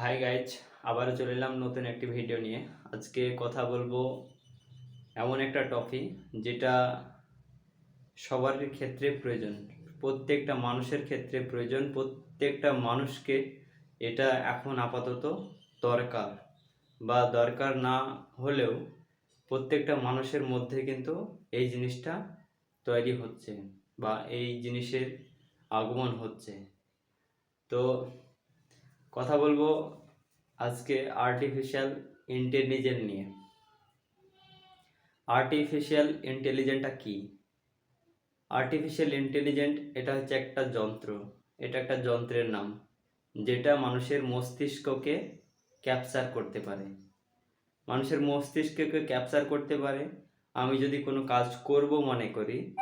Hi guys আবারও চলে এলাম নতুন একটি ভিডিও নিয়ে। আজকে কথা বলব এমন একটা টপিক যেটা সবার ক্ষেত্রে প্রয়োজন, প্রত্যেকটা মানুষের ক্ষেত্রে প্রয়োজন, প্রত্যেকটা মানুষকে এটা এখন আপাতত দরকার বা দরকার না হলেও প্রত্যেকটা মানুষের মধ্যে কিন্তু এই জিনিসটা তৈরি হচ্ছে বা এই জিনিসের আগমন হচ্ছে। তো কথা বলব আজকে আর্টিফিশিয়াল ইন্টেলিজেন্ট নিয়ে। আর্টিফিশিয়াল ইন্টেলিজেন্টটা কি? আর্টিফিশিয়াল ইন্টেলিজেন্ট এটা হচ্ছে একটা যন্ত্র। এটা একটা যন্ত্রের নাম, যেটা মানুষের মস্তিষ্ককে ক্যাপচার করতে পারে। মানুষের মস্তিষ্ককে ক্যাপচার করতে পারে। আমি যদি কোনো কাজ করব মনে করি,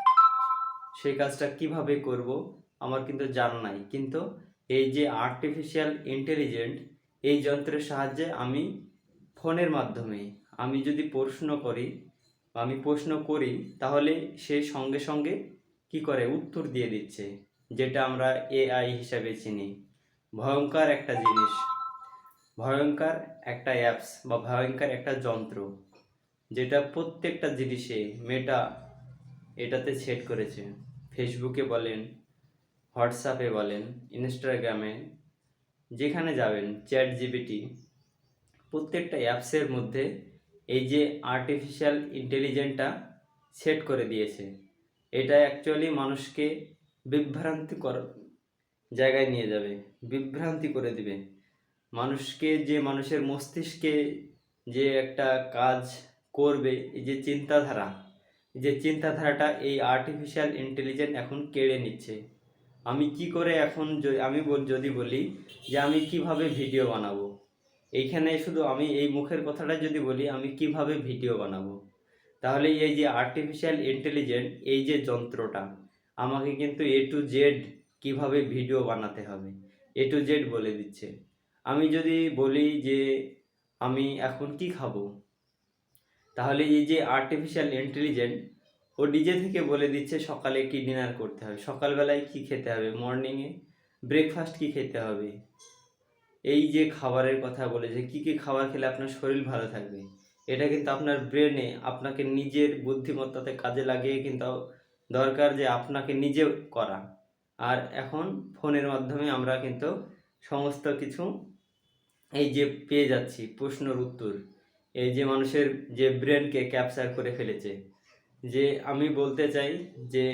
সেই কাজটা কীভাবে করব, আমার কিন্তু জানা নাই। কিন্তু এই যে আর্টিফিশিয়াল ইন্টেলিজেন্ট এই যন্ত্রের সাহায্যে আমি ফোনের মাধ্যমে আমি যদি প্রশ্ন করি বা আমি প্রশ্ন করি, তাহলে সে সঙ্গে সঙ্গে কি করে? উত্তর দিয়ে দিচ্ছে, যেটা আমরা এআই হিসাবে চিনি। ভয়ঙ্কর একটা জিনিস। ভয়ঙ্কর একটা অ্যাপস বা ভয়ঙ্কর একটা যন্ত্র, যেটা প্রত্যেকটা জিনিসে মেটা এটাতে সেট করেছে। ফেসবুকে বলেন হোয়াটসঅ্যাপে বলেন, ইনস্টাগ্রামে, যেখানে যাবেন চ্যাট জিবিটি প্রত্যেকটা অ্যাপসের মধ্যে এই যে আর্টিফিশিয়াল ইন্টেলিজেন্টটা সেট করে দিয়েছে, এটা অ্যাকচুয়ালি মানুষকে বিভ্রান্তি কর জায়গায় নিয়ে যাবে, বিভ্রান্তি করে দিবে। মানুষকে, যে মানুষের মস্তিষ্কে যে একটা কাজ করবে, এই যে চিন্তাধারা যে চিন্তাধারাটা এই আর্টিফিশিয়াল ইন্টেলিজেন্ট এখন কেড়ে নিচ্ছে। আমি কি করে এখন আমি যদি বলি যে আমি কীভাবে ভিডিও বানাবো? এইখানে শুধু আমি এই মুখের কথাটা যদি বলি, আমি কীভাবে ভিডিও বানাবো? তাহলে এই যে আর্টিফিশিয়াল ইন্টেলিজেন্ট এই যে যন্ত্রটা, আমাকে কিন্তু এ টু জেড কীভাবে ভিডিও বানাতে হবে? এ টু জেড বলে দিচ্ছে। আমি যদি বলি যে আমি এখন কি খাব? তাহলে এই যে আর্টিফিশিয়াল ইন্টেলিজেন্ট ও নিজে থেকে বলে দিচ্ছে সকালে কি ডিনার করতে হবে। সকালবেলায় কি খেতে হবে? মর্নিংয়ে ব্রেকফাস্ট কি খেতে হবে? এই যে খাবারের কথা বলেছে কি কি খাবার খেলে আপনার শরীর ভালো থাকবে? এটা কিন্তু আপনার ব্রেনে আপনাকে নিজের বুদ্ধিমত্তাতে কাজে লাগিয়ে কিন্তু দরকার যে আপনাকে নিজে করা। আর এখন ফোনের মাধ্যমে আমরা কিন্তু সমস্ত কিছু এই যে পেয়ে যাচ্ছি প্রশ্নের উত্তর। এই যে মানুষের যে ব্রেনকে ক্যাপচার করে ফেলেছে। যে আমি বলতে চাই যে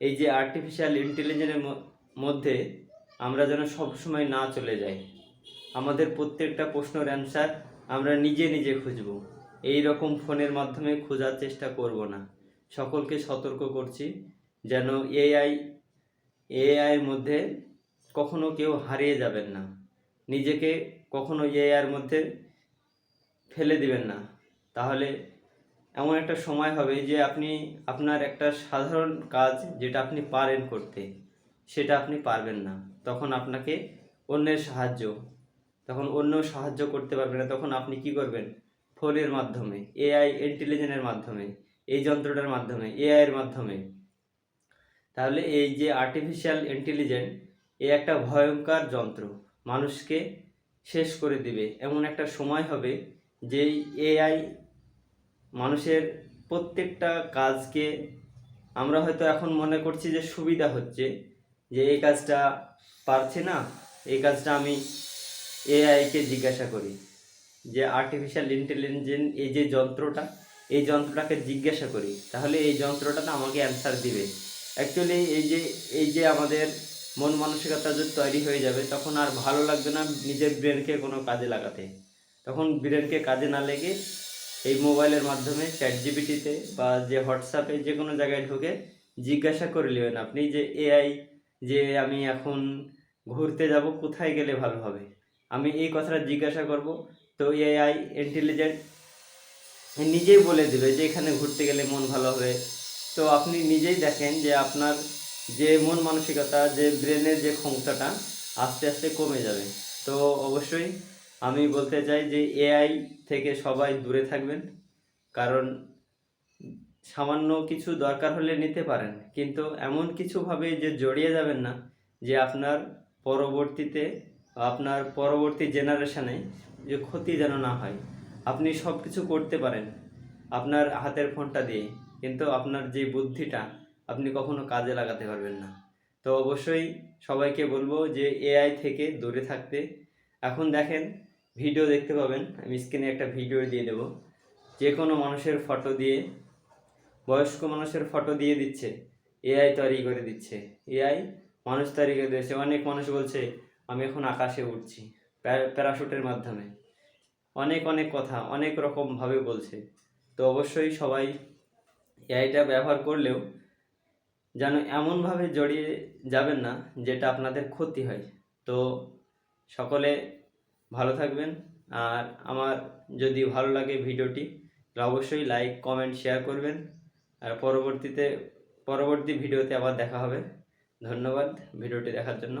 এই যে আর্টিফিশিয়াল ইন্টেলিজেন্সের মধ্যে আমরা যেন সবসময় না চলে যাই। আমাদের প্রত্যেকটা প্রশ্নের অ্যান্সার আমরা নিজে নিজে খুঁজব। এই রকম ফোনের মাধ্যমে খোঁজার চেষ্টা করব না। সকলকে সতর্ক করছি যেন এআই এআইয়ের মধ্যে কখনো কেউ হারিয়ে যাবেন না। নিজেকে কখনো এআইয়ের মধ্যে ফেলে দিবেন না। তাহলে এমন একটা সময় হবে যে আপনি আপনার একটা সাধারণ কাজ যেটা আপনি পারেন করতে, সেটা আপনি পারবেন না। তখন আপনাকে অন্যের সাহায্য, তখন অন্য সাহায্য করতে পারবে না। তখন আপনি কি করবেন? ফোনের মাধ্যমে এআই ইন্টেলিজেন্সের মাধ্যমে, এই যন্ত্রটার মাধ্যমে এআইয়ের মাধ্যমে। তাহলে এই যে আর্টিফিশিয়াল ইন্টেলিজেন্ট এ একটা ভয়ঙ্কর যন্ত্র মানুষকে শেষ করে দিবে। এমন একটা সময় হবে যেই এআই মানুষের প্রত্যেকটা কাজকে আমরা হয়তো এখন মনে করছি যে সুবিধা হচ্ছে, যে এই কাজটা পারছি না, এই কাজটা আমি এআইকে জিজ্ঞাসা করি। যে আর্টিফিশিয়াল ইন্টেলিজেন্স এই যে যন্ত্রটা, এই যন্ত্রটাকে জিজ্ঞাসা করি, তাহলে এই যন্ত্রটা না আমাকে অ্যান্সার দিবে। অ্যাকচুয়ালি এই যে এই যে আমাদের মন মানসিকতা যদি তৈরি হয়ে যাবে, তখন আর ভালো লাগবে না নিজের ব্রেনকে কোনো কাজে লাগাতে। তখন ব্রেনকে কাজে না লেগে এই মোবাইলের মাধ্যমে চ্যাট জিবিটিতে বা যে হোয়াটসঅ্যাপে যে কোনো জায়গায় ঢুকে জিজ্ঞাসা করে নেবেন আপনি যে, এআই যে আমি এখন ঘুরতে যাব, কোথায় গেলে ভালো হবে? আমি এই কথাটা জিজ্ঞাসা করব। তো এআই ইন্টেলিজেন্ট নিজেই বলে দেবে যে, এখানে ঘুরতে গেলে মন ভালো হবে। তো আপনি নিজেই দেখেন যে, আপনার যে মন মানসিকতা, যে ব্রেনের যে ক্ষমতাটা আস্তে আস্তে কমে যাবে। তো অবশ্যই আমি বলতে চাই যে এআই থেকে সবাই দূরে থাকবেন, কারণ সামান্য কিছু দরকার হলে নিতে পারেন। কিন্তু এমন কিছুভাবে যে জড়িয়ে যাবেন না, যে আপনার পরবর্তীতে, আপনার পরবর্তী জেনারেশনে যে ক্ষতি যেন না হয়। আপনি সব কিছু করতে পারেন, আপনার হাতের ফোনটা দিয়ে। কিন্তু আপনার যে বুদ্ধিটা, আপনি কখনো কাজে লাগাতে পারবেন না। তো অবশ্যই সবাইকে বলব যে এআই থেকে দূরে থাকতে এখন দেখেন ভিডিও দেখতে পাবেন। আমি স্ক্রিনে একটা ভিডিও দিয়ে দেবো। যে কোনো মানুষের ফটো দিয়ে, বয়স্ক মানুষের ফটো দিয়ে দিচ্ছে। এআই তৈরি করে দিচ্ছে। এআই মানুষ তৈরি করে দিচ্ছে অনেক মানুষ বলছে, আমি এখন আকাশে উঠছি প্যা- প্যারাশুটের মাধ্যমে। অনেক অনেক কথা, অনেক রকমভাবে বলছে। তো অবশ্যই সবাই এআইটা ব্যবহার করলেও যেন এমনভাবে জড়িয়ে যাবেন না, যেটা আপনাদের ক্ষতি হয়। তো সকলে ভালো থাকবেন। আর আমার যদি ভালো লাগে ভিডিওটি অবশ্যই লাইক কমেন্ট শেয়ার করবেন। আর পরবর্তীতে, পরবর্তী ভিডিওতে আবার দেখা হবে। ধন্যবাদ ভিডিওটি দেখার জন্য।